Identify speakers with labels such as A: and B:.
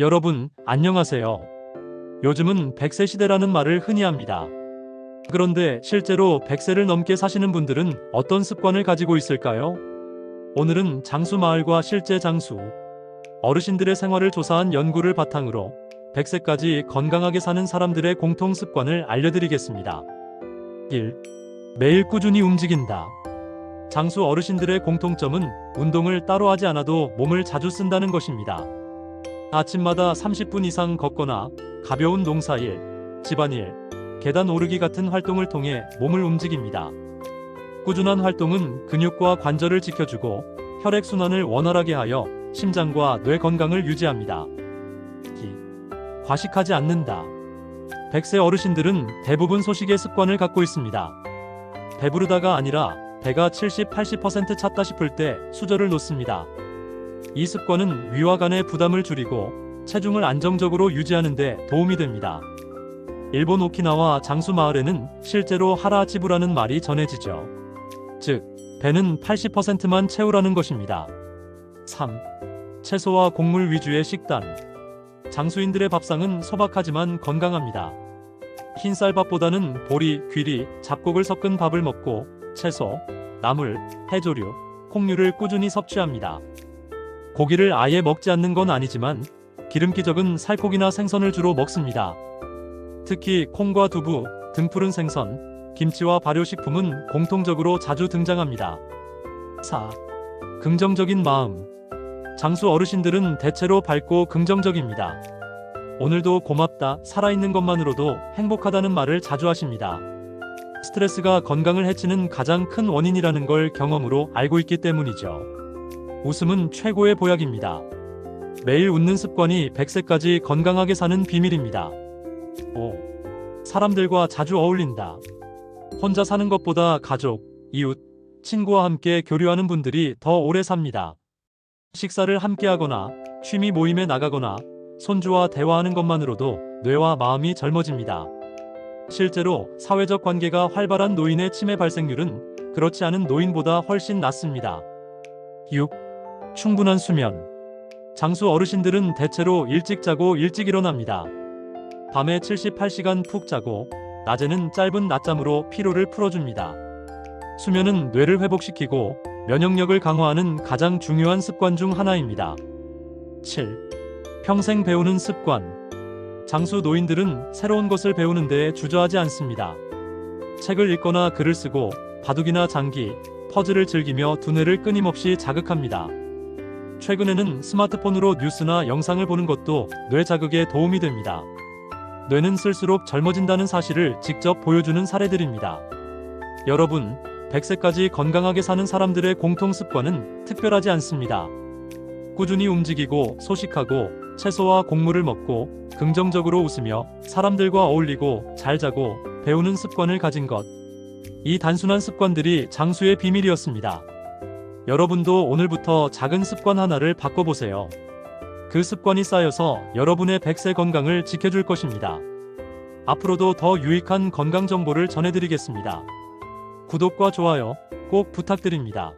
A: 여러분, 안녕하세요. 요즘은 100세 시대라는 말을 흔히 합니다. 그런데 실제로 100세를 넘게 사시는 분들은 어떤 습관을 가지고 있을까요? 오늘은 장수 마을과 실제 장수, 어르신들의 생활을 조사한 연구를 바탕으로 100세까지 건강하게 사는 사람들의 공통 습관을 알려드리겠습니다. 1. 매일 꾸준히 움직인다. 장수 어르신들의 공통점은 운동을 따로 하지 않아도 몸을 자주 쓴다는 것입니다. 아침마다 30분 이상 걷거나 가벼운 농사일, 집안일, 계단 오르기 같은 활동을 통해 몸을 움직입니다. 꾸준한 활동은 근육과 관절을 지켜주고 혈액순환을 원활하게 하여 심장과 뇌 건강을 유지합니다. 2. 과식하지 않는다. 100세 어르신들은 대부분 소식의 습관을 갖고 있습니다. 배부르다가 아니라 배가 70, 80% 찼다 싶을 때 수저를 놓습니다. 이 습관은 위와 간의 부담을 줄이고 체중을 안정적으로 유지하는 데 도움이 됩니다. 일본 오키나와 장수 마을에는 실제로 하라치부라는 말이 전해지죠. 즉, 배는 80%만 채우라는 것입니다. 3. 채소와 곡물 위주의 식단. 장수인들의 밥상은 소박하지만 건강합니다. 흰쌀밥보다는 보리, 귀리, 잡곡을 섞은 밥을 먹고 채소, 나물, 해조류, 콩류를 꾸준히 섭취합니다. 고기를 아예 먹지 않는 건 아니지만 기름기 적은 살코기나 생선을 주로 먹습니다. 특히 콩과 두부, 등푸른 생선, 김치와 발효식품은 공통적으로 자주 등장합니다. 4. 긍정적인 마음. 장수 어르신들은 대체로 밝고 긍정적입니다. 오늘도 고맙다, 살아있는 것만으로도 행복하다는 말을 자주 하십니다. 스트레스가 건강을 해치는 가장 큰 원인이라는 걸 경험으로 알고 있기 때문이죠. 웃음은 최고의 보약입니다. 매일 웃는 습관이 100세까지 건강하게 사는 비밀입니다. 5. 사람들과 자주 어울린다. 혼자 사는 것보다 가족, 이웃, 친구와 함께 교류하는 분들이 더 오래 삽니다. 식사를 함께 하거나 취미 모임에 나가거나 손주와 대화하는 것만으로도 뇌와 마음이 젊어집니다. 실제로 사회적 관계가 활발한 노인의 치매 발생률은 그렇지 않은 노인보다 훨씬 낮습니다. 6. 충분한 수면. 장수 어르신들은 대체로 일찍 자고 일찍 일어납니다. 밤에 78시간 푹 자고 낮에는 짧은 낮잠으로 피로를 풀어줍니다. 수면은 뇌를 회복시키고 면역력을 강화하는 가장 중요한 습관 중 하나입니다. 7. 평생 배우는 습관. 장수 노인들은 새로운 것을 배우는 데에 주저하지 않습니다. 책을 읽거나 글을 쓰고 바둑이나 장기, 퍼즐을 즐기며 두뇌를 끊임없이 자극합니다. 최근에는 스마트폰으로 뉴스나 영상을 보는 것도 뇌 자극에 도움이 됩니다. 뇌는 쓸수록 젊어진다는 사실을 직접 보여주는 사례들입니다. 여러분, 100세까지 건강하게 사는 사람들의 공통 습관은 특별하지 않습니다. 꾸준히 움직이고 소식하고 채소와 곡물을 먹고 긍정적으로 웃으며 사람들과 어울리고 잘 자고 배우는 습관을 가진 것. 이 단순한 습관들이 장수의 비밀이었습니다. 여러분도 오늘부터 작은 습관 하나를 바꿔보세요. 그 습관이 쌓여서 여러분의 100세 건강을 지켜줄 것입니다. 앞으로도 더 유익한 건강 정보를 전해드리겠습니다. 구독과 좋아요 꼭 부탁드립니다.